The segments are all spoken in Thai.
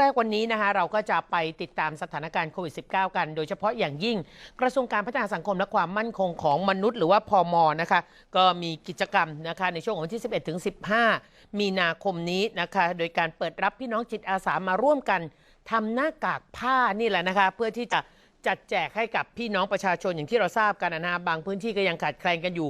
แรกวันนี้นะคะเราก็จะไปติดตามสถานการณ์โควิด -19 กัน โดยเฉพาะอย่างยิ่งกระทรวงการพัฒนาสังคมและความมั่นคงของมนุษย์หรือว่าพอมนะคะก็มีกิจกรรมนะคะในช่วงของวันที่ 11 ถึง 15 มีนาคมนี้นะคะโดยการเปิดรับพี่น้องจิตอาสามาร่วมกันทำหน้ากากผ้านี่แหละนะคะเพื่อที่จะจัดแจกให้กับพี่น้องประชาชนอย่างที่เราทราบกันนะฮะบางพื้นที่ก็ยังขาดแคลนกันอยู่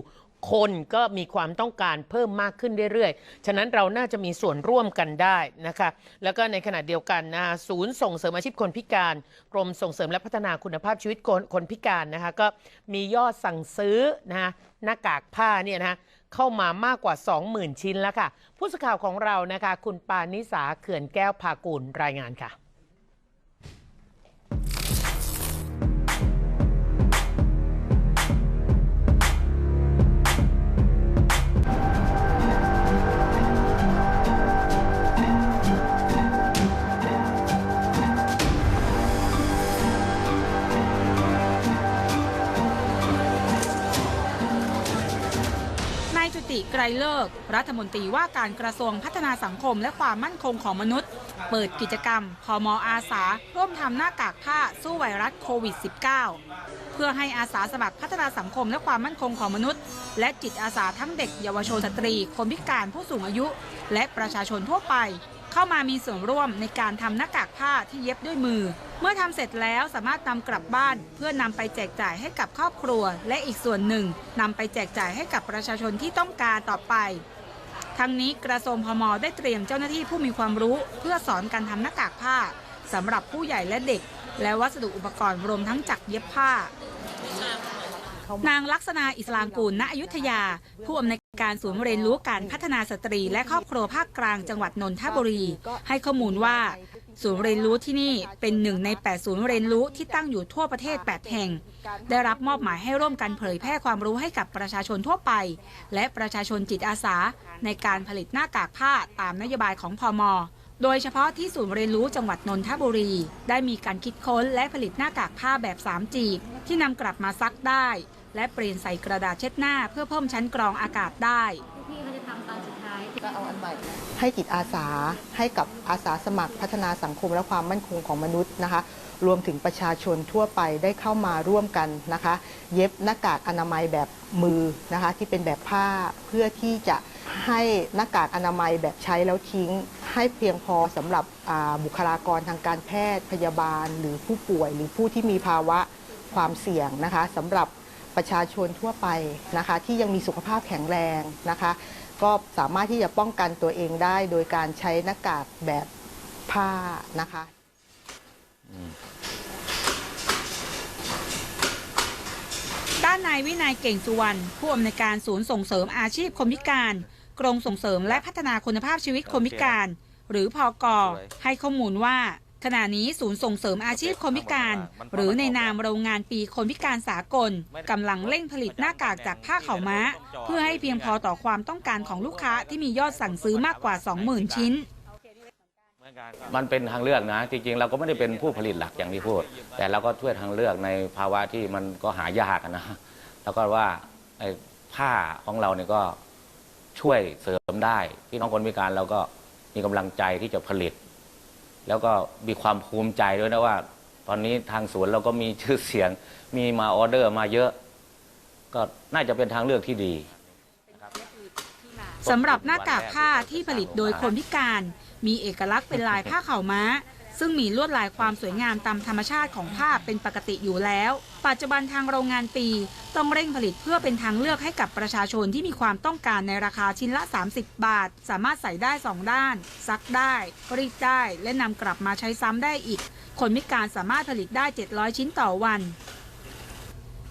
คนก็มีความต้องการเพิ่มมากขึ้นเรื่อยๆ ฉะนั้นเราน่าจะมีส่วนร่วมกันได้นะคะ แล้วก็ในขณะเดียวกันนะศูนย์ส่งเสริมอาชีพคนพิการ กรมส่งเสริมและพัฒนาคุณภาพชีวิตคนคนพิการนะคะก็มียอดสั่งซื้อนะคะหน้ากากผ้าเนี่ยนะคะเข้ามามากกว่า 20,000 ชิ้นแล้วค่ะ ผู้สื่อข่าวของเรานะคะ คุณปานิสาเขื่อนแก้วพากูลรายงานค่ะ ติไกรเลิก รัฐมนตรีว่าการกระทรวงพัฒนาสังคมและความมั่นคงของมนุษย์ เปิดกิจกรรม พมอาสา ร่วมทำหน้ากากผ้าสู้ไวรัสโควิด -19 เพื่อให้อาสาสมัครพัฒนาสังคมและความมั่นคงของมนุษย์ และจิตอาสาทั้งเด็กเยาวชนสตรี คนพิการผู้สูงอายุ และประชาชนทั่วไป เข้ามามีส่วนร่วมในการทำหน้ากากผ้าที่เย็บด้วยมือ เมื่อทำเสร็จแล้วสามารถนำกลับบ้านเพื่อนำไปแจกจ่ายให้กับครอบครัว และอีกส่วนหนึ่งนำไปแจกจ่ายให้กับประชาชนที่ต้องการต่อไปทั้งนี้กระทรวงพมได้เตรียมเจ้าหน้าที่ผู้มีความรู้เพื่อสอนการทำหน้ากากผ้าสำหรับผู้ใหญ่และเด็ก และวัสดุอุปกรณ์รวมทั้งจักรเย็บผ้า นางลักษณาอิสลามกูลณอยุธยา ผู้อำนวยการศูนย์เรียนรู้การพัฒนาสตรีและครอบครัวภาคกลางจังหวัดนนทบุรี ให้ข้อมูลว่า ศูนย์เรียนรู้ที่นี่เป็นหนึ่งใน 8 ศูนย์เรียนรู้ที่ตั้งอยู่ทั่วประเทศ 8 แห่ง ได้รับมอบหมายให้ร่วมกันเผยแพร่ความรู้ให้กับประชาชนทั่วไป และประชาชนจิตอาสา ในการผลิตหน้ากากผ้าตามนโยบายของพม โดยเฉพาะที่ศูนย์เรียนรู้จังหวัดนนทบุรี ได้มีการคิดค้นและผลิตหน้ากากผ้าแบบ3จีบที่นำกลับมาซักได้ และเปลี่ยนใส่กระดาษเช็ดหน้า เพื่อเพิ่มชั้นกรองอากาศได้พี่เขาจะทำตอนสุดท้ายก็เอาอันใหม่ให้จิตอาสาให้กับอาสาสมัครพัฒนาสังคมและความมั่นคงของมนุษย์นะคะ รวมถึงประชาชนทั่วไปได้เข้ามาร่วมกันนะคะ เย็บหน้ากากอนามัยแบบมือนะคะที่เป็นแบบผ้าเพื่อที่จะ ให้หน้ากากอนามัยแบบใช้แล้วทิ้ง ให้เพียงพอสำหรับบุคลากรทางการแพทย์พยาบาล หรือผู้ป่วย หรือผู้ที่มีภาวะความเสี่ยงนะคะสำหรับประชาชนทั่วไปนะคะที่ยังมีสุขภาพแข็งแรงนะคะ ก็สามารถที่จะป้องกันตัวเองได้ โดยการใช้หน้ากากแบบผ้านะคะด้านนายวินัยเก่งสุวรรณผู้อำนวยการศูนย์ส่งเสริมอาชีพคนพิการ กรมส่งเสริมและพัฒนาคุณภาพชีวิตคนพิการ หรือพอกอให้ข้อมูลว่าขณะนี้ศูนย์ส่งเสริมอาชีพคนพิการ หรือในนามโรงงานปีคนพิการสากลกำลังเร่งผลิตหน้ากากจากผ้าขาวม้า เพื่อให้เพียงพอต่อความต้องการของลูกค้าที่มียอดสั่งซื้อมากกว่า 20,000 ชิ้น มันเป็นทางเลือกนะ จริงๆ เราก็ไม่ได้เป็นผู้ผลิตหลักอย่างที่พูด แต่เราก็ช่วยทางเลือกในภาวะที่มันก็หายากอะนะ แล้วก็ว่าไอ้ผ้าของเราเนี่ยก็ ช่วยเสริมได้พี่น้องคนพิการเราก็มีกำลังใจที่จะผลิต แล้วก็มีความภูมิใจด้วยนะว่า ตอนนี้ทางสวนเราก็มีชื่อเสียง มีมาออเดอร์มาเยอะ ก็น่าจะเป็นทางเลือกที่ดีสำหรับหน้ากากผ้าที่ผลิตโดยคนพิการ มีเอกลักษณ์เป็นลายผ้าเข่าม้า ซึ่งมีลวดลายความสวยงามตามธรรมชาติของผ้าเป็นปกติอยู่แล้ว ปัจจุบันทางโรงงานปีต้องเร่งผลิตเพื่อเป็นทางเลือกให้กับประชาชนที่มีความต้องการในราคาชิ้นละ 30 บาท สามารถใส่ได้ 2 ด้าน ซักได้รีดได้ และนำกลับมาใช้ซ้ำได้อีก คนพิการสามารถผลิตได้ 700 ชิ้นต่อวัน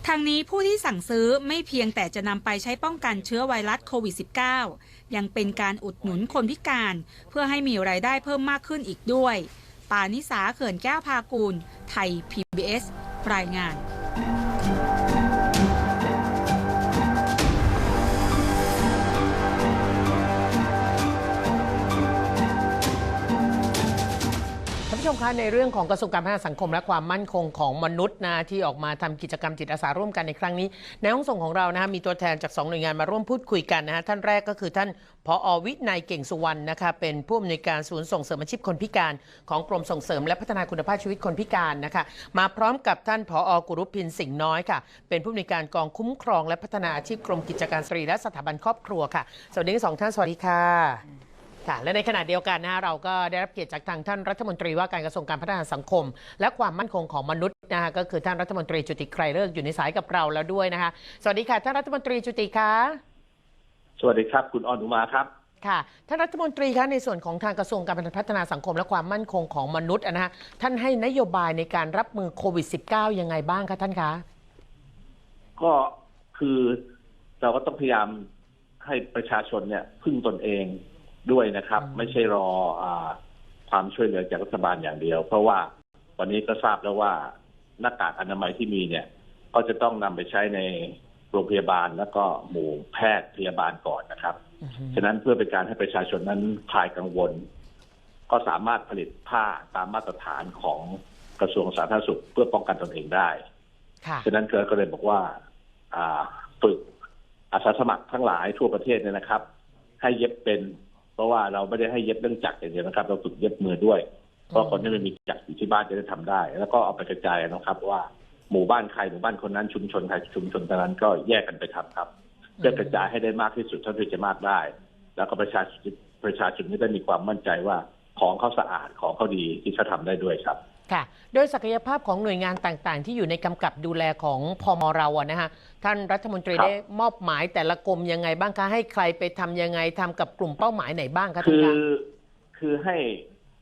ทางนี้ผู้ที่สั่งซื้อไม่เพียงแต่จะนำไปใช้ป้องกันเชื้อไวรัสโควิด -19 ยังเป็นการอุดหนุนคนพิการ เพื่อให้มีรายได้เพิ่มมากขึ้นอีกด้วย ปานิสาเขื่อนแก้วพากูล ไทย PBS รายงาน ผู้ชมคะในเรื่องของกระทรวงการพัฒนาสังคมและความมั่นคงของมนุษย์นะที่ออกมาทำกิจกรรมจิตอาสาร่วมกันในครั้งนี้ ในห้องส่งของเรานะฮะมีตัวแทนจากสองหน่วยงานมาร่วมพูดคุยกันนะฮะท่านแรกก็คือท่านผอวินัยเก่งสุวรรณนะคะเป็นผู้อำนวยการศูนย์ส่งเสริมอาชีพคนพิการ ของกรมส่งเสริมและพัฒนาคุณภาพชีวิตคนพิการนะคะมาพร้อมกับท่านผอกุรุพินสิงห์น้อยค่ะ เป็นผู้อำนวยการกองคุ้มครองและพัฒนาอาชีพกรมกิจการสตรีและสถาบันครอบครัวค่ะสวัสดีทั้งสองท่านสวัสดีค่ะ ค่ะและในขณะเดียวกันนะฮะเราก็ได้รับเกียรติจากทางท่านรัฐมนตรีว่าการกระทรวงการพัฒนาสังคม และความมั่นคงของมนุษย์นะฮะก็คือท่านรัฐมนตรีจุติไกรเลิกษ์อยู่ในสายกับเราแล้วด้วยนะคะสวัสดีค่ะท่านรัฐมนตรีจุติคะสวัสดีครับ คุณออนอุมาครับค่ะท่านรัฐมนตรีคะในส่วนของทางกระทรวงการพัฒนาสังคมและความมั่นคงของมนุษย์อะนะฮะท่านให้นโยบายในการรับมือโควิด -19 ยังไงบ้างคะท่านคะก็คือเราก็ต้องพยายามให้ประชาชนเนี่ยพึ่งตนเอง ด้วยนะครับอืมไม่ใช่รออาความช่วยเหลือจากรัฐบาลอย่างเดียว เพราะว่าวันนี้ก็ทราบแล้วว่าหน้ากากอนามัยที่มีเนี่ย ก็จะต้องนำไปใช้ในโรงพยาบาลแล้วก็หมู่แพทย์พยาบาลก่อนนะครับอือฮึฉะนั้นเพื่อเป็นการให้ประชาชนนั้นคลายกังวล ก็สามารถผลิตผ้าตามมาตรฐานของกระทรวงสาธารณสุขเพื่อป้องกันตนเองได้ค่ะฉะนั้นก็เลยบอกว่าอ่าฝึกอาสาสมัครทั้งหลายทั่วประเทศเนี่ยนะครับ ให้เย็บเป็น เพราะว่าเราไม่ได้ให้เย็บเรื่องจักรอย่างเดียวนะครับ เราฝึกเย็บมือด้วย เพราะคนที่ไม่มีจักรอยู่ที่บ้านจะได้ทำได้ แล้วก็เอาไปกระจายนะครับ ว่าหมู่บ้านใครหมู่บ้านคนนั้นชุมชนใครชุมชนคนนั้นก็แยกกันไปทำครับ เพื่อกระจายให้ได้มากที่สุดเท่าที่จะมากได้ แล้วก็ประชาชนประชาชนก็ได้มีความมั่นใจว่าของเขาสะอาดของเขาดีที่เขาทำได้ด้วยครับ ค่ะ โดยศักยภาพของหน่วยงานต่างๆ ที่อยู่ในกำกับดูแลของพมเราอะนะฮะท่านรัฐมนตรีครับ ได้มอบหมายแต่ละกรมยังไงบ้างคะ ให้ใครไปทำยังไงทำกับกลุ่มเป้าหมายไหนบ้างคะท่าคืนอคะคือให้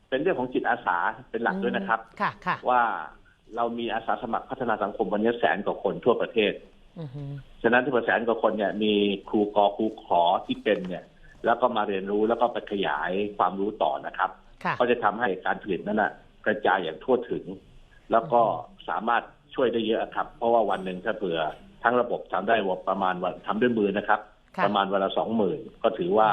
เป็นเรื่องของจิตอาสาเป็นหลักด้วยนะครับ ค่ะค่ะว่าเรามีอาสาสมัครพัฒนาสังคมวันนี้แสนกว่าคนทั่วประเทศ อือฮึฉะนั้นที่แสนกว่าคนเนี่ยมีครูกอครูขอที่เป็นเนี่ย แล้วก็มาเรียนรู้แล้วก็ไปขยายความรู้ต่อนะครับ ค่ะ ก็จะทำให้การผลิตนั้นนะ กระจายอย่างทั่วถึง แล้วก็สามารถช่วยได้เยอะครับ เพราะว่าวันหนึ่งถ้าเผื่อทั้งระบบทำได้ว่าประมาณวันทำด้วยมือนะครับค่ะประมาณวันละสองหมื่นก็ถือว่า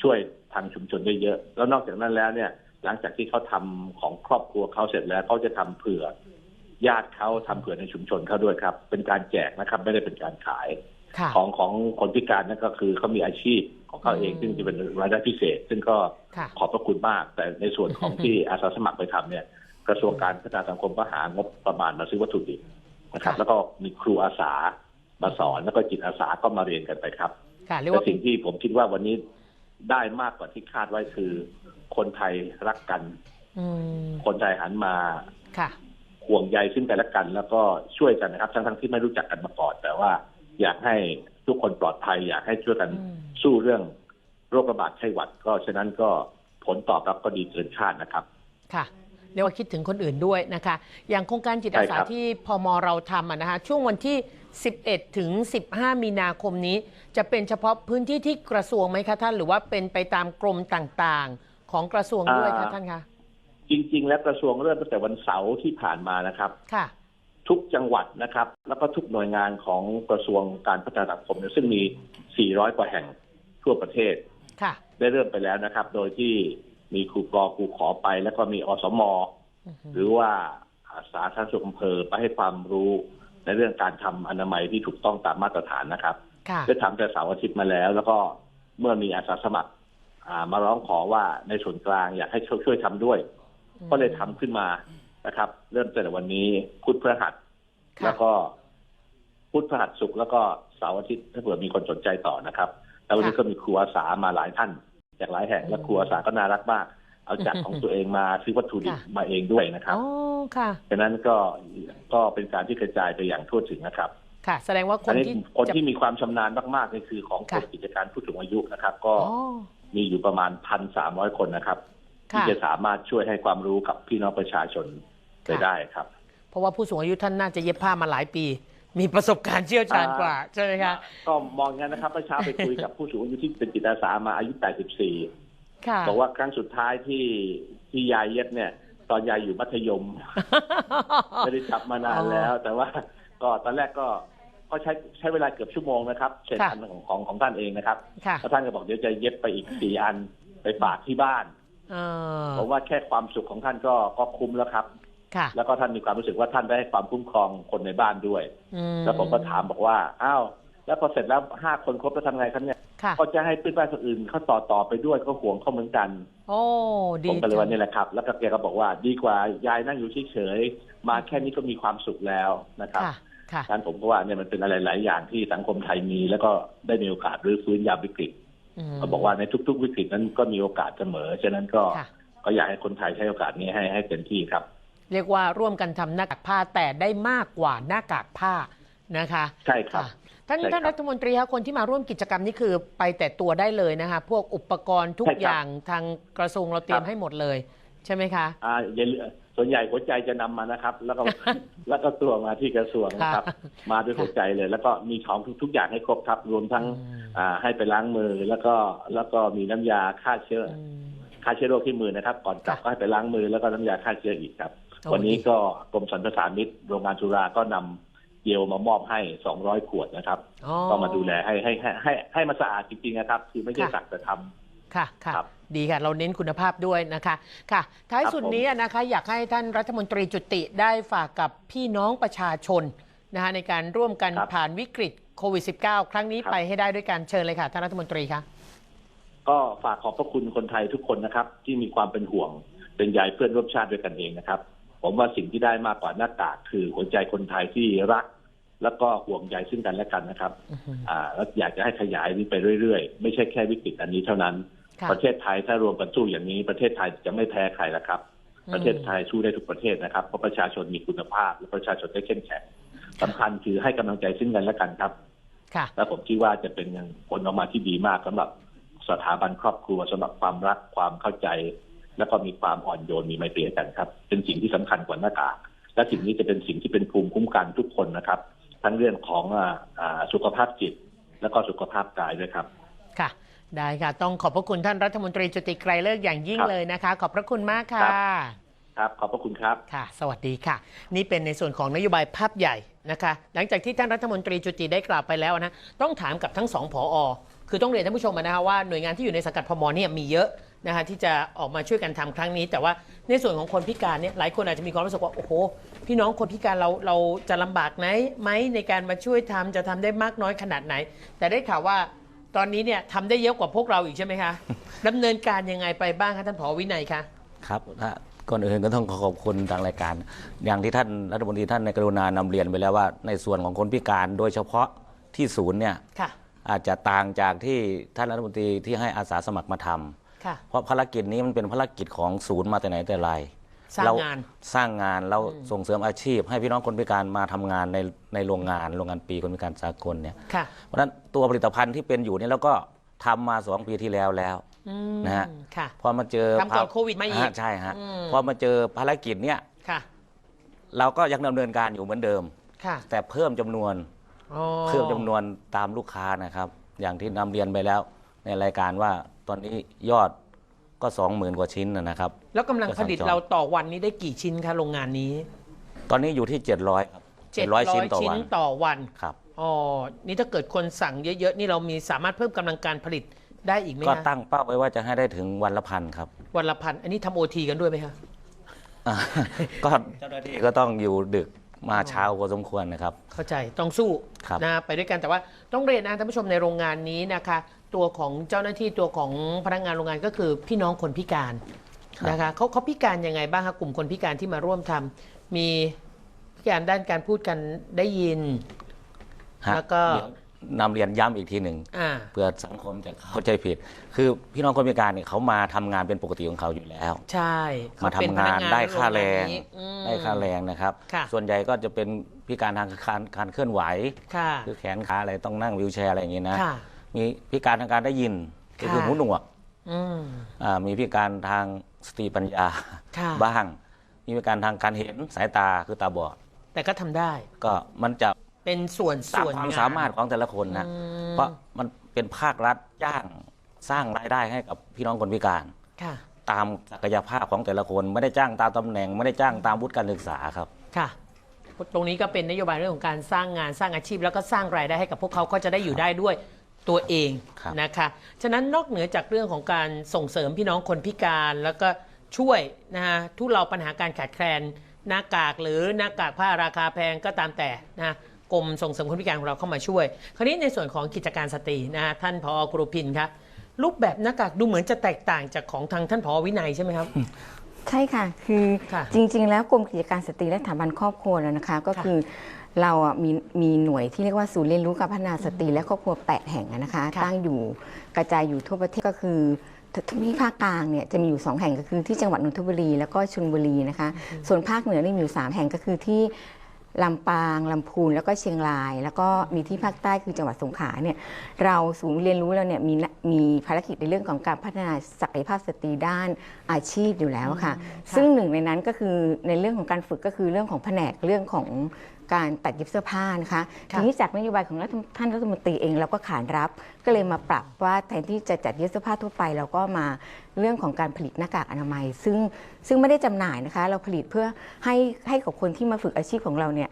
ช่วยทางชุมชนได้เยอะ แล้วนอกจากนั้นแล้วเนี่ย หลังจากที่เขาทำของครอบครัวเขาเสร็จแล้วเขาจะทำเผื่อญาติเขาทำเผื่อในชุมชนเขาด้วยครับ เป็นการแจกนะครับ ไม่ได้เป็นการขายค่ะ ของของคนพิการนั่นก็คือเขามีอาชีพของเขาเองอืมซึ่งจะเป็นรายได้พิเศษ ซึ่งก็ค่ะขอบพระคุณมาก แต่ในส่วนของที่อาสาสมัครไปทำเนี่ย กระทรวงการพัฒนาสังคมก็หางบประมาณมาซื้อวัตถุดิบนะครับค่ะแล้วก็มีครูอาสามาสอนแล้วก็จิตอาสาก็มาเรียนกันไปครับค่ะเรียกแต่ว่าสิ่งที่ผมคิดว่าวันนี้ได้มากกว่าที่คาดไว้คือ คนไทยรักกันอืมคนไทยหันมาค่ะห่วงใยซึ่งกันและกัน แล้วก็ช่วยกันนะครับ ทั้งๆที่ไม่รู้จักกันมาก่อนแต่ว่า อยากให้ทุกคนปลอดภัย อยากให้ช่วยกันอืมสู้เรื่องโรคระบาดไข้หวัด ก็ฉะนั้นก็ผลตอบรับก็ดีเกินคาดนะครับ ค่ะเรียกว่าคิดถึงคนอื่นด้วยนะคะ อย่างโครงการจิตอาสาใช่ครับที่พมเราทำอะนะคะ ช่วงวันที่ 11 ถึง 15 มีนาคมนี้ จะเป็นเฉพาะพื้นที่ที่กระทรวงไหมคะท่าน หรือว่าเป็นไปตามกรมต่างๆ ของกระทรวงด้วยคะท่านคะ จริง ๆ แล้วกระทรวงเริ่มตั้งแต่วันเสาร์ที่ผ่านมานะครับ ค่ะ ทุกจังหวัดนะครับ แล้วก็ทุกหน่วยงานของกระทรวงการพัฒนาสังคมเนี่ยซึ่งมี 400 กว่าแห่งทั่วประเทศค่ะได้เริ่มไปแล้วนะครับ โดยที่มีครูกอครูขอไป แล้วก็มีอสมอือฮึหรือว่าสาธารณสุขอำเภอไปให้ความรู้ในเรื่องการทำอนามัยที่ถูกต้องตามมาตรฐานนะครับค่ะได้ทำแต่เสาร์อาทิตย์มาแล้ว แล้วก็เมื่อมีอาสาสมัครอ่ามาร้องขอว่าในส่วนกลางอยากให้ช่วยช่วยทำด้วย ก็เลยทำขึ้นมา นะครับ เริ่มตั้งแต่วันนี้พุธพฤหัส ค่ะ แล้วก็พุธพฤหัสศุกร์แล้วก็เสาร์อาทิตย์ถ้าเผื่อมีคนสนใจต่อนะครับ แล้ววันนี้ก็มีครูอาสามาหลายท่าน จากหลายแห่งและครูอาสาก็น่ารักมาก เอาจากของตัวเองมาซื้อวัตถุดิบมาเองด้วยนะครับอ๋อค่ะฉะนั้นก็ก็เป็นการที่กระจายไปอย่างทั่วถึงนะครับ ค่ะ แสดงว่าคอันนนี้ที่คนจะที่มีความชำนาญมากๆนี่คือของกรค่ะมกิจการผู้สูงอายุนะครับ ก็อ๋อมีอยู่ประมาณพันสามร้อยคนนะครับ ที่ค่ะ จะสามารถช่วยให้ความรู้กับพี่น้องประชาชน ไปค่ะได้ครับ เพราะว่าผู้สูงอายุท่านน่าจะเย็บผ้ามาหลายปี มีประสบการณ์เชี่ยวชาญกว่า ใช่ไหมคะก็มองงั้นนะครับเมื่อเช้าไปคุยกับผู้สูงอายุที่เป็นจิตอาสามาอายุ 84ค่ะบอกว่าครั้งสุดท้ายที่ที่ยายเย็บเนี่ย ตอนยายอยู่มัธยมไม่ได้จับมานานแล้ว แต่ว่าก็ตอนแรกก็ก็ใช้ใช้เวลาเกือบชั่วโมงนะครับเสร็จค่ะอันของของของท่านเองนะครับค่ะแล้วท่านก็บอกเดี๋ยวจะเย็บไปอีกสี่อันไปฝากที่บ้านเออผมว่าแค่ความสุขของท่านก็ก็คุ้มแล้วครับค่ะ แล้วก็ท่านมีความรู้สึกว่าท่านได้ให้ความคุ้มครองคนในบ้านด้วยอืแล้วผมก็ถามบอกว่า อ้าว แล้วพอเสร็จแล้วห้าคนครบแล้วทำไงครับเนี่ยค่ะก็จะให้เพื่อนบ้านคนอื่นเขาต่อต่อไปด้วยก็ห่วงเขาเหมือนกัน โอ้ดีผมก็เลยจัว่างนี่แหละครับ แล้วก็แกก็บอกว่าดีกว่ายายนั่งอยู่เฉยๆมาแค่นี้ก็มีความสุขแล้วนะครับค่ะค่ะดังนั้นผมก็ว่าเนี่ยมันเป็นอะไรหลายอย่างที่สังคมไทยมี แล้วก็ได้มีโอกาสรื้อฟื้นยามวิกฤตมเขาบอกว่าในทุก ๆ วิกฤตนั้นก็มีโอกาสเสมอ ฉะนั้นก็ค่ะก็อยากให้คนไทยใช้โอกาสนี้ให้ให้เต็มที่ครับ เรียกว่าร่วมกันทำหน้ากากผ้าแต่ได้มากกว่าหน้ากากผ้านะคะใช่ครับะท่านใช่ครับท่านรัฐมนตรีคะคนที่มาร่วมกิจกรรมนี้คือไปแต่ตัวได้เลยนะคะ พวกอุปกรณ์ทุกใช่ครับอย่างทางกระทรวงเราเตรียมครับ ให้หมดเลย ใช่ไหมคะ อ่าอย่าลืมส่วนใหญ่หัวใจจะนำมานะครับ แล้วก็ แล้วก็ตัวมาที่กระทรวงนะครับ ค่ะมาด้วยหัวใจเลย แล้วก็มีของทุกทุกอย่างให้ครบครับรวมทั้งอืม อ่าให้ไปล้างมือแล้วก็แล้วก็มีน้ำยาฆ่าเชื้ออืม ฆ่าเชื้อโรคที่มือนะครับ ก่อนกลับค่ะ ก็ให้ไปล้างมือแล้วก็น้ำยาฆ่าเชื้ออีกครับโอ้ วันนี้ดีก็กรมสรรพสามิตโรงงานจุฬาก็นำเจลมามอบให้200ขวดนะครับอ๋อก็มาดูแลให้ให้ให้ให้ให้มันสะอาดจริงๆนะครับ คือไม่ใช่ค่ะสักแต่ทำค่ะค่ะครับดีค่ะ เราเน้นคุณภาพด้วยนะคะค่ะ ท้ายครับสุดผมนี้นะคะอยากให้ท่านรัฐมนตรีจุติได้ฝากกับพี่น้องประชาชนนะคะในการร่วมกันครับผ่านวิกฤตโควิด -19 ครั้งนี้ครับไปให้ได้ด้วยการเชิญเลยค่ะ ท่านรัฐมนตรีคะก็ฝากขอบพระคุณคนไทยทุกคนนะครับ ที่มีความเป็นห่วงเป็นใยเพื่อนร่วมชาติด้วยกันเองนะครับ ผมว่าสิ่งที่ได้มากกว่าหน้ากากคือหัวใจคนไทยที่รัก แล้วก็ห่วงใยซึ่งกันและกันนะครับอื้อหืออ่าแล้วอยากจะให้ขยายนี้ไปเรื่อยๆ ไม่ใช่แค่วิกฤตอันนี้เท่านั้นค่ะประเทศไทยถ้ารวมกันสู้อย่างนี้ ประเทศไทยจะไม่แพ้ใครละครับอืมประเทศไทยสู้ได้ทุกประเทศนะครับเพราะประชาชนมีคุณภาพ และประชาชนได้เข้มแข็งสำคัญคือให้กำลังใจซึ่งกันและกันครับค่ะและผมคิดว่าจะเป็นผลออกมาที่ดีมากสำหรับสถาบันครอบครัวสำหรับความรักความเข้าใจ แล้วก็มีความอ่อนโยนมีไมตรีให้กันครับ เป็นสิ่งที่สำคัญกว่าหน้ากากและสิ่งนี้จะเป็นสิ่งที่เป็นภูมิคุ้มกันทุกคนนะครับ ทั้งเรื่องของอ่าอ่าสุขภาพจิต แล้วก็สุขภาพกายด้วยครับ ค่ะ ได้ค่ะ ต้องขอบพระคุณท่านรัฐมนตรีจุติไกรเลิกษ์อย่างยิ่งครับเลยนะคะ ขอบพระคุณมากค่ะครับครับขอบพระคุณครับค่ะ สวัสดีค่ะ นี่เป็นในส่วนของนโยบายภาพใหญ่นะคะ หลังจากที่ท่านรัฐมนตรีจุติได้กล่าวไปแล้วนะต้องถามกับทั้งสองผอคือต้องเรียนท่านผู้ชมนะคะว่าหน่วยงานที่อยู่ในสังกัดพมเนี่ยมีเยอะ นะคะที่จะออกมาช่วยกันทำครั้งนี้ แต่ว่าในส่วนของคนพิการเนี่ยหลายคนอาจจะมีความรู้สึกว่าโอ้โหพี่น้องคนพิการเราเราจะลำบากไหมไหมในการมาช่วยทำจะทำได้มากน้อยขนาดไหน แต่ได้ข่าวว่าตอนนี้เนี่ยทำได้เยอะกว่าพวกเราอีกใช่ไหมคะดำเนินการยังไงไปบ้างคะท่านผอวินัยคะครับถ้าก่อนอื่นก็ต้องขอขอบคุณทางรายการ อย่างที่ท่านรัฐมนตรีท่านในกรุณานำเรียนไปแล้วว่า ในส่วนของคนพิการโดยเฉพาะที่ศูนย์เนี่ยค่ะอาจจะต่างจากที่ท่านรัฐมนตรีที่ให้อาสาสมัครมาทำ ค่ะ เพราะภารกิจนี้มันเป็นภารกิจของศูนย์มาแต่ไหนแต่ไรสร้างเงานสร้างงานเราส่งเสริมอาชีพ ให้พี่น้องคนพิการมาทำงานในในโรงงานโรงงานปีคนพิการสากลเนี่ยค่ะเพราะฉะนั้นตัวผลิตภัณฑ์ที่เป็นอยู่เนี่ยเราก็ทำมาสองปีที่แล้วแล้วอืมนะฮะค่ะพอมาเจอทำก่อนภาพโควิดมาอีกฮะใช่ฮะอืมพอมาเจอภารกิจเนี่ยค่ะเราก็ยังดำเนินการอยู่เหมือนเดิมค่ะแต่เพิ่มจำนวนอ๋อเพิ่มจำนวนตามลูกค้านะครับ อย่างที่นำเรียนไปแล้ว ในรายการว่าตอนนี้ยอดก็สองหมื่นกว่าชิ้นนะนะครับ แล้วกำลังผลิตจะสั่งจองเราต่อวันนี้ได้กี่ชิ้นคะโรงงานนี้ตอนนี้อยู่ที่ 700ครับ700ชิ้นต่อวันต่อวันครับ อ๋อนี่ถ้าเกิดคนสั่งเยอะๆนี่เรามีสามารถเพิ่มกำลังการผลิตได้อีกไหมก็คะตั้งเป้าไว้ว่าจะให้ได้ถึงวันละพันครับวันละพันอันนี้ทำโอทีกันด้วยไหมคะ อ่าก็เจ้าหน้าที่ก็ต้องอยู่ดึกมาเช้าพอสมควรนะครับ เข้าใจต้องสู้ครับ นะไปด้วยกันแต่ว่าต้องเรียนนะท่านผู้ชมในโรงงานนี้นะคะ ตัวของเจ้าหน้าที่ตัวของพนักงานโรงงานก็คือพี่น้องคนพิการนะคะเขาเขาพิการยังไงบ้างคะกลุ่มคนพิการที่มาร่วมทำมีพิการด้านการพูดกันได้ยิน ฮะแล้วก็ เดี๋ยวนำเรียนย้ำอีกทีหนึ่งอ่าเพื่อสังคมจะเข้าใจผิด คือพี่น้องคนพิการเนี่ยเขามาทำงานเป็นปกติของเขาอยู่แล้ว ใช่มาทำเขเป็งานพกได้ค่าแรงโนี้อืม ได้ค่าแรงนะครับ ค่ะ ส่วนใหญ่ก็จะเป็นพิการทางการการเคลื่อนไหว ค่ะคือแขนขาอะไรต้องนั่งวิวแชร์อะไรอย่างนี้นะ ค่ะ มีพิการทางการได้ยินก็คือค่ะหูหนวกอืมอ่ามีพิการทางสติปัญญาค่ะบ้าง มีพิการทางการเห็นสายตาคือตาบอด แต่ก็ทำได้ ก็มันจะเป็นส่วนตามส่วนความงนสามารถของแต่ละคนนะอืมเพราะมันเป็นภาครัฐจ้างสร้างรายได้ให้กับพี่น้องคนพิการค่ะตามศักยภาพของแต่ละคนไม่ได้จ้างตามตำแหน่ง ไม่ได้จ้างตามวุฒิการศึกษาครับค่ะตรงนี้ก็เป็นนโยบายเรื่องของการสร้างงานสร้างอาชีพ แล้วก็สร้างรายได้ให้กับพวกเขาก็จะได้อยู่ได้ด้วย ตัวเองครับนะคะฉะนั้นนอกเหนือจากเรื่องของการส่งเสริมพี่น้องคนพิการแล้วก็ช่วยนะฮะทุเลาปัญหาการขาดแคลนหน้ากากหรือหน้ากากผ้าราคาแพงก็ตามแต่นะกรมส่งเสริมคนพิการของเราเข้ามาช่วย คราวนี้ในส่วนของกิจการสตรีนะฮะท่านพอกรุพินคะรูปแบบหน้ากากดูเหมือนจะแตกต่างจากของทางท่านพอวินัยใช่ไหมครับใช่ค่ะ คือค่ะจริง ๆ แล้วกรมกิจการสตรีและสถาบันครอบครัวแล้วนะคะ ก็ค่ะคือ เราอะมีมีหน่วยที่เรียกว่าศูนย์เรียนรู้การพัฒนาสตรีและครอบครัว 8 แห่งอะนะคะค่ะตั้งอยู่กระจายอยู่ทั่วประเทศก็คือที่ภาคกลางเนี่ยจะมีอยู่ 2 แห่งก็คือที่จังหวัดนนทบุรี แล้วก็ชลบุรีนะคะ ส่วนภาคเหนือนี่มีอยู่ 3 แห่งก็คือที่ลำปางลำพูนแล้วก็เชียงราย แล้วก็มีที่ภาคใต้คือจังหวัดสงขลาเนี่ยเราศูนย์เรียนรู้เราเนี่ยมีมีภารกิจในเรื่องของการพัฒนาศักยภาพสตรีด้านอาชีพอยู่แล้วค่ะ ซึ่งหนึ่งในนั้นก็คือในเรื่องของการฝึกก็คือเรื่องของแผนกเรื่องของ การตัดเย็บเสื้อผ้านะคะค่ะทีนี้จากนโยบายของรัฐท่านรัฐมนตรีเองเราก็ขานรับ ก็เลยมาปรับว่าแทนที่จะจัดเย็บเสื้อผ้าทั่วไป เราก็มาเรื่องของการผลิตหน้ากากอนามัย ซึ่งซึ่งไม่ได้จำหน่ายนะคะ เราผลิตเพื่อให้ให้กับคนที่มาฝึกอาชีพของเราเนี่ย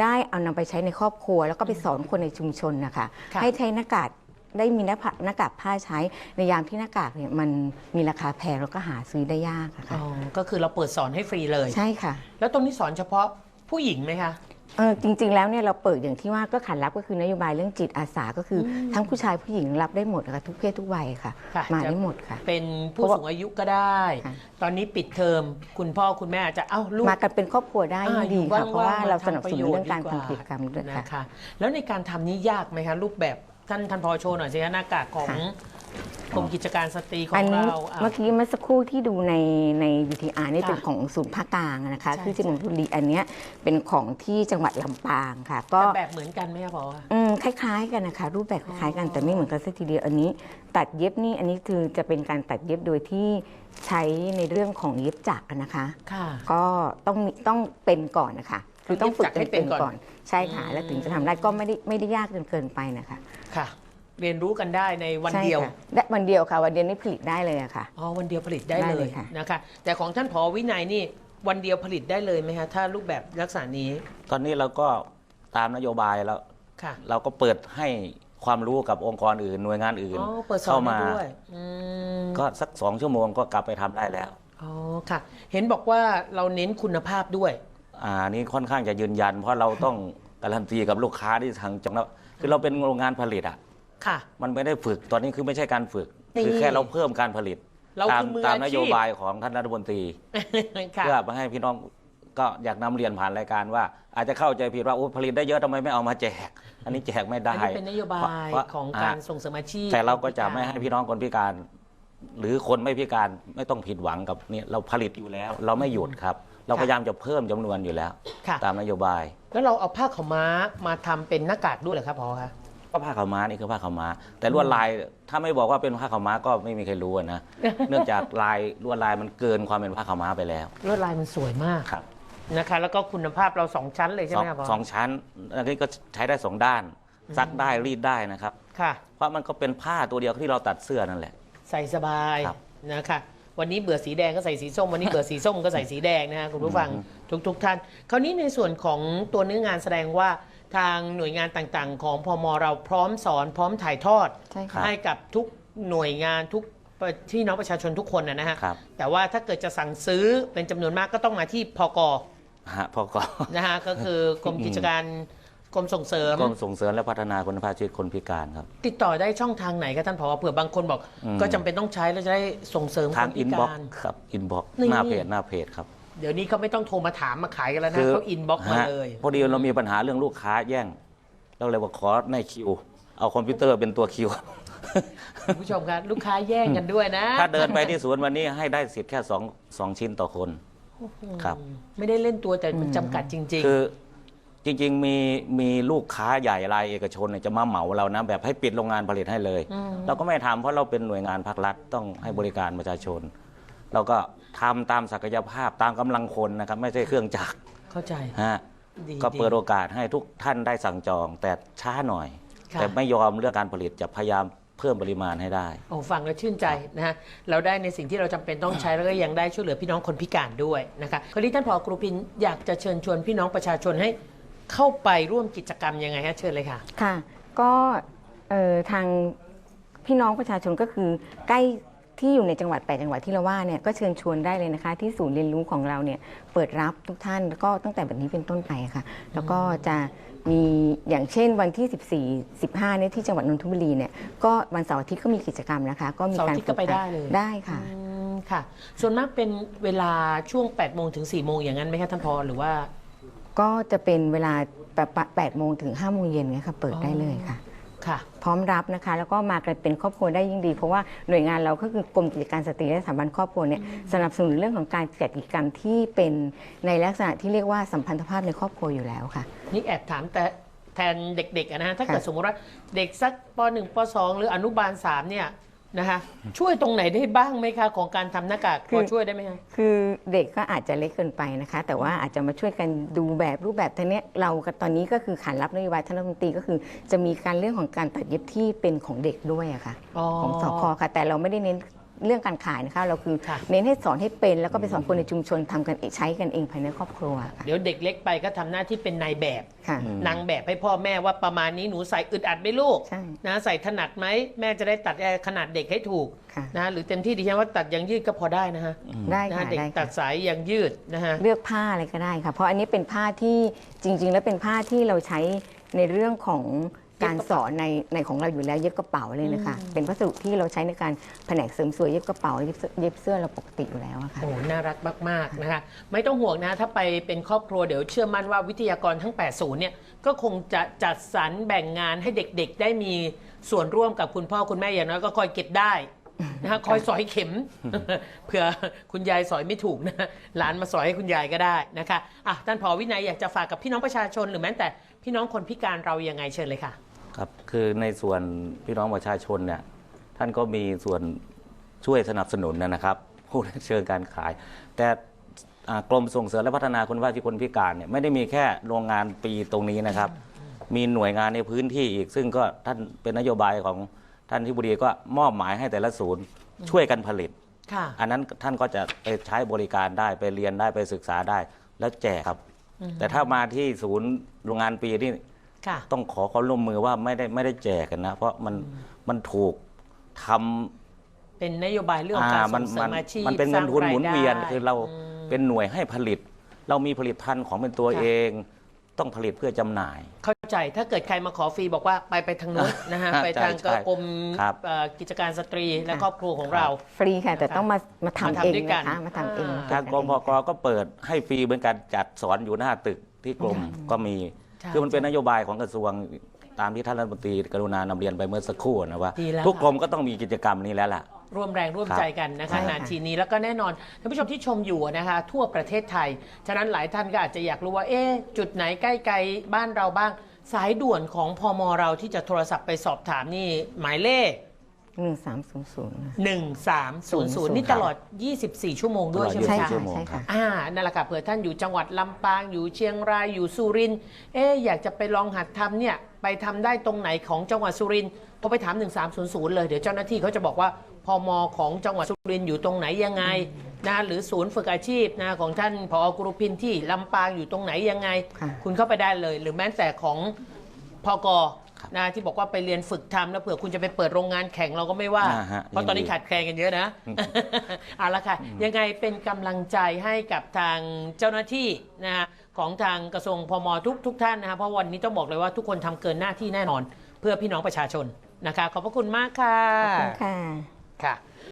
ได้เอานำไปใช้ในครอบครัว แล้วก็ไปสอนคนในชุมชนนะคะค่ะให้ใช้หน้ากากได้มีหน้าผ้าหน้ากากผ้าใช้ในยามที่หน้ากากเนี่ยมันมีราคาแพงแล้วก็หาซื้อได้ยากอะอ๋ค่ะอก็คือเราเปิดสอนให้ฟรีเลย ใช่ค่ะ แล้วตรงนี้สอนเฉพาะผู้หญิงไหมคะ เออจริง ๆ แล้วเนี่ยเราเปิดอย่างที่ว่าก็ขันรับก็คือนโยบายเรื่องจิตอาสาก็คืออทั้งผู้ชายผู้หญิงรับได้หมดนะคะทุกเพศทุกวัยค่ะ ค่ะมาจะได้หมดค่ะ เป็นผู้สูงอายุก็ได้ ค่ะ ตอนนี้ปิดเทอม คุณพ่อคุณแม่อาจจะเอ้าลูกมากันเป็นครอบครัวได้อ่ายิ่งดีค่ะอยู่เพราะว่าว่างๆเรามาสนับสนุนเรื่องการทำประโยชน์ทำกิจกรรมด้วยค่ะ นะคะ แล้วในการทำนี้ยากไหมคะรูปแบบ ท่านท่านพอโชว์หน่อยสิคะหน้ากากของค่ะกรมกิจการสตรีขออังนนี้เราอะ เมื่อกี้เมื่อสักครู่ที่ดูในใน VTR นี่ค่ะเป็นของศูนย์ภาคกลางนะคะใช่ ที่จังหวัดนนทบุรีอันเนี้ยเป็นของที่จังหวัดลำปางค่ะ ก็ แต่แบบเหมือนกันไหมคะพอ อืมคล้าย ๆ กันนะคะ รูปแบบคล้ายๆกันแต่ไม่เหมือนกันสักทีเดียวอันนี้ ตัดเย็บนี่อันนี้คือจะเป็นการตัดเย็บโดยที่ใช้ในเรื่องของเย็บจักรอะนะคะ ค่ะ ก็ต้องมีต้องเป็นก่อนนะคะคือต้องฝึกเย็บจักรให้เป็นก่อนใช่ค่ะ แล้วถึงจะทำได้ก็ไม่ได้ไม่ได้ยากจนเกินไปนะคะ ค่ะ เรียนรู้กันได้ในวันใช่เดียวค่ะได้วันเดียวค่ะ วันเดียวนี่ผลิตได้เลยอะค่ะ อ๋อวันเดียวผลิตได้ได้เลเลยยค่ะ นะคะ แต่ของท่านพอวินัยนี่วันเดียวผลิตได้เลยไหมคะถ้ารูปแบบลักษณะนี้ตอนนี้เราก็ตามนโยบายแล้ว ค่ะเราก็เปิดให้ความรู้กับองค์กรอื่น หน่วยงานอื่นอ๋อเปิดสอเข้านได้มา ด้วยอืมก็สักสองชั่วโมงก็กลับไปทำได้แล้ว อ๋อค่ะ เห็นบอกว่าเราเน้นคุณภาพด้วย อ่านี่ค่อนข้างจะยืนยัน เพราะเราต้องการันตีกับลูกค้าที่ทางจังแล้ว คือเราเป็นโรงงานผลิตอะ ค่ะ มันไม่ได้ฝึกตอนนี้คือไม่ใช่การฝึก นี่คือแค่เราเพิ่มการผลิต เราตามคือมือตามอาชีพนโยบายของท่านรัฐมนตรี ค่ะ เพื่อมาให้พี่น้องก็อยากนำเรียนผ่านรายการว่า อาจจะเข้าใจผิดว่าโอ้ผลิตได้เยอะทำไมไม่เอามาแจก อันนี้แจกไม่ได้อันนี้เป็นนโยบายเพะของอ่การส่งเสริมอาชีพแต่เราก็จะไม่ให้พี่น้องคนพิการ หรือคนไม่พิการไม่ต้องผิดหวังกับเนี่ยเราผลิตอยู่แล้ว เราไม่หยุดครับ เราพยายามจะเพิ่มจำนวนอยู่แล้ว ค่ะ ตามนโยบาย แล้วเราเอาผ้าขาวม้ามาทำเป็นหน้ากากด้วยเหรอครับพอคะ ก็ผ้าขาวม้านี่คือผ้าขาวม้า แต่ลวดลายถ้าไม่บอกว่าเป็นผ้าขาวม้าก็ไม่มีใครรู้อะนะ เนื่องจากลายลวดลายมันเกินความเป็นผ้าขาวม้าไปแล้วลวดลายมันสวยมากครับนะคะ แล้วก็คุณภาพเราสองชั้นเลยใช่สไหอมงครับพอสองชั้นอันนี้ก็ใช้ได้สองด้าน ซักได้รีดได้นะครับ ค่ะ เพราะมันก็เป็นผ้าตัวเดียวที่เราตัดเสื้อนั่นแหละ ใส่สบายครับ นะคะ วันนี้เบื่อสีแดงก็ใส่สีส้ม วันนี้เบื่อสีส้มก็ใส่สีแดงนะฮะคุณผู้ฟังทุกทุกๆท่าน คราวนี้ในส่วนของตัวเนื้องานแสดงว่าทางหน่วยงานต่างๆ ของพมเราพร้อมสอนพร้อมถ่ายทอดใช่ค่ะให้กับทุกหน่วยงานทุกที่น้องประชาชนทุกคนนะนะฮะครับ แต่ว่าถ้าเกิดจะสั่งซื้อเป็นจำนวนมากก็ต้องมาที่พก ฮะพอก็นะฮะก็คือกรมกิจการ กรมส่งเสริม กรมส่งเสริมและพัฒนาคุณภาพชีวิตคนพิการครับ ติดต่อได้ช่องทางไหนครับท่านผอเผื่อบางคนบอก อืม ก็จำเป็นต้องใช้แล้วจะได้ส่งเสริมคทางนอิพินบ็อกการ ครับอินบ็อกนี่ หน้าเพจหน้าเพจครับ เดี๋ยวนี้เขาไม่ต้องโทรมาถามมาขายกันแล้วนะเขาอินบ็อกมาฮะเลย พอดีเรามีปัญหาเรื่องลูกค้าแย่ง เราเลยว่าขอในคิว เอาคอมพิวเตอร์เป็นตัวคิว คุณผู้ชมครับลูกค้าแย่งกันด้วยนะถ้าเดินไปที่ศูนย์วันนี้ให้ได้สิทธิ์แค่สองสองชิ้นต่อคน ครับ ไม่ได้เล่นตัวแต่มันจำกัดจริง คือ จริง ๆ มีมีลูกค้าใหญ่รายเอกชนเนี่ยจะมาเหมาเรานะแบบให้ปิดโรงงานผลิตให้เลยเราก็ไม่ทำเพราะเราเป็นหน่วยงานภาครัฐต้องให้บริการประชาชน เราก็ทำตามศักยภาพตามกำลังคนนะครับไม่ใช่เครื่องจักรๆเข้าใจ ฮะดีก็เปิดดีโอกาสให้ทุกท่านได้สั่งจอง แต่ช้าหน่อย ค่ะ แต่ไม่ยอมเรื่องการผลิตจะพยายามเพิ่มปริมาณให้ได้ โอ้ฟังแล้วชื่นใจนะฮะเราได้ในสิ่งที่เราจำเป็นต้องใช้ แล้วก็ยังได้ช่วยเหลือพี่น้องคนพิการด้วยนะคะคราวนี้ท่านผอกรุปินอยากจะเชิญชวนพี่น้องประชาชนให้ เข้าไปร่วมกิจกรรมยังไงฮะเชิญเลยค่ะ ค่ะ ก็เอ่อทางพี่น้องประชาชนก็คือใกล้ที่อยู่ในจังหวัด8จังหวัดที่เราว่าเนี่ยก็เชิญชวนได้เลยนะคะ ที่ศูนย์เรียนรู้ของเราเนี่ยเปิดรับทุกท่านแล้วก็ตั้งแต่แบบนี้เป็นต้นไปค่ะ แล้วก็จะมีอย่างเช่นวันที่ 14 15เนี่ยที่จังหวัดนนทบุรีเนี่ยก็วันเสาร์อาทิตย์ก็มีกิจกรรมนะคะ ก็มีเสาร์การอาทิตย์ก็ไปได้เลย ได้ค่ะ อืมค่ะ ส่วนมากเป็นเวลาช่วง8โมงถึง4โมงอย่างนั้นไหมคะท่านพอหรือว่า ก็จะเป็นเวลาแบบ8โมงถึง5โมงเย็นเนี่ยค่ะเปิดได้เลยค่ะ ค่ะ พร้อมรับนะคะ แล้วก็มากันเป็นครอบครัวได้ยิ่งดี เพราะว่าหน่วยงานเราก็คือกรมกิจการสตรีและสถาบันครอบครัวเนี่ยสนับสนุนเรื่องของการจัดกิจกรรมที่เป็นในลักษณะที่เรียกว่าสัมพันธภาพในครอบครัวอยู่แล้วค่ะ นี่แอบถามแต่แทนเด็กๆอะนะฮะถ้าเกิดค่ะสมมติว่าเด็กสักป .1 ป .2 หรืออนุบาล3เนี่ย นะคะช่วยตรงไหนได้บ้างไหมคะของการทำหน้ากากพอช่วยได้ไหมคะ คือเด็กก็อาจจะเล็กเกินไปนะคะ แต่ว่าอาจจะมาช่วยกันดูแบบรูปแบบทีเนี้ยเราก็ตอนนี้ก็คือขานรับนโยบายท่านรัฐมนตรีก็คือ จะมีการเรื่องของการตัดเย็บที่เป็นของเด็กด้วยอะค่ะ อ๋อ ของสคค่ะแต่เราไม่ได้เน้น เรื่องการขายนะคะ เราคือค่ะ เน้นให้สอนให้เป็นแล้วก็ไปสอนคนในชุมชนทำกันเองใช้กันเองภายในครอบครัวค่ะเดี๋ยวเด็กเล็กไปก็ทำหน้าที่เป็นนายแบบ ค่ะนางแบบให้พ่อแม่ว่าประมาณนี้หนูใส่อึดอัดไหมลูก ใช่ นะใส่ถนัดไหมแม่จะได้ตัดขนาดเด็กให้ถูกค่ะ นะหรือเต็มที่ดิฉันว่าตัดยางยืดก็พอได้นะฮะได้นะค่ะฮะเด็กได้ตัค่ะ ดสายยางยืดนะฮะ เลือกผ้าอะไรก็ได้ค่ะ เพราะอันนี้เป็นผ้าที่จริง ๆ แล้วเป็นผ้าที่เราใช้ในเรื่องของ การสอนในในของเราอยู่แล้วเย็บกระเป๋าเลยนะคะ เป็นวัสดุที่เราใช้ในการแผนกเสริมสวยเย็บกระเป๋าเย็บเสื้อเย็บเสื้อเราปกติอยู่แล้วอะค่ะ โอ้โหน่ารักมาก ๆ นะคะ ไม่ต้องห่วงนะ ถ้าไปเป็นครอบครัวเดี๋ยวเชื่อมั่นว่าวิทยากรทั้ง 80 เนี่ย ก็คงจะจัดสรรแบ่งงานให้เด็กๆ ได้มีส่วนร่วมกับคุณพ่อคุณแม่อย่างน้อยก็คอยเก็บได้นะคะคอยสอยเข็ม เผื่อคุณยายสอยไม่ถูกนะหลานมาสอยให้คุณยายก็ได้นะคะอะท่านผอวินัยอยากจะฝากกับพี่น้องประชาชนหรือแม้แต่พี่น้องคนพิการเรายังไงเชิญเลยค่ะ ครับคือในส่วนพี่น้องประชาชนเนี่ยท่านก็มีส่วนช่วยสนับสนุนนะครับพูดในเชิงการขาย แต่อ่ากรมส่งเสริมและพัฒนาคนว่าที่คนพิการเนี่ยไม่ได้มีแค่โรงงานปีตรงนี้นะครับ มีหน่วยงานในพื้นที่อีก ซึ่งก็ท่านเป็นนโยบายของท่านที่บุรีก็มอบหมายให้แต่ละศูนย์ช่วยกันผลิตค่ะอันนั้นท่านก็จะไปใช้บริการได้ไปเรียนได้ไปศึกษาได้แล้วแจกครับ แต่ถ้ามาที่ศูนย์โรงงานปีนี่ ค่ะ ต้องขอความร่วมมือว่าไม่ได้ไม่ได้แจกกันนะ เพราะมันมันถูกทำ เป็นนโยบายเรื่องอ่าการมัส่งเสริมัมอาชีพมันเป็นเงินทุนสร้างหมุนเวียนรายได้ คือเราอืมเป็นหน่วยให้ผลิต เรามีผลิตภัณฑ์ของเป็นตัวค่ะ เอง ต้องผลิตเพื่อจำหน่าย เข้าใจถ้าเกิดใครมาขอฟรีบอกว่าไปไปทางนู้นนะฮะใช่ไปทางใช่กรมครับเอ่อกิจการสตรีและครอบครัวของเรา ฟรีค่ะ แต่ต้องมามาทำมาทำเองด้วยกัน นะคะมาทำเองอ่า ทางกรมพกก็เปิดให้ฟรีเหมือนกันจัดสอนอยู่หน้าตึกที่กรมก็มีใช่ คือมันเป็นนโยบายของกระทรวงตามที่ท่านรัฐมนตรีกรุณานำเรียนไปเมื่อสักครู่นะว่า ดีแล้ว ทุกกรมก็ต้องมีกิจกรรมนี้แล้วล่ะ ร่วมแรงร่วมครับใจกันนะใช่คะค่ะ นาทีนี้แล้วก็แน่นอนท่านผู้ชมที่ชมอยู่นะคะ ทั่วประเทศไทย ฉะนั้นหลายท่านก็อาจจะอยากรู้ว่า เอ๊ะจุดไหนใกล้ไกลบ้านเราบ้าง สายด่วนของพมเราที่จะโทรศัพท์ไปสอบถามนี่หมายเลข หนึ่งสามศูนย์ศูนย์ 1300 นี่ตลอด 24 ชั่วโมงด้วยตลอดใช่ไหมใช่คะชั่ค่ะวโมงใช่ครัค่ะบอ่า นั่นแหละค่ะ เผื่อท่านอยู่จังหวัดลำปาง อยู่เชียงราย อยู่สุรินทร์ เอ๊ะอยากจะไปลองหัดทำเนี่ย ไปทำได้ตรงไหนของจังหวัดสุรินทร์พอไปถาม 1300 เลย เดี๋ยวเจ้าหน้าที่เขาจะบอกว่า พมของจังหวัดสุรินทร์อยู่ตรงไหนยังไงนะหรือศูนย์ฝึกอาชีพนะของท่านผอกรุพินที่ลำปางอยู่ตรงไหนยังไงค่ะคุณเข้าไปได้เลย หรือแม้แต่ของพกครับ นะที่บอกว่าไปเรียนฝึกทำแล้วเผื่อคุณจะไปเปิดโรงงานแข่งเราก็ไม่ว่า อ่าฮะเพราะตอนนี้ยินดีขาดแคลนกันเยอะนะ เอาละค่ะ ยังไงเป็นกำลังใจให้กับทางเจ้าหน้าที่นะฮะของทางกระทรวงพมทุกทุกท่านนะคะเพราะวันนี้ต้องบอกเลยว่าทุกคนทำเกินหน้าที่แน่นอน เพื่อพี่น้องประชาชนนะคะ ขอบพระคุณมากค่ะ ขอบคุณค่ะ ค่ะ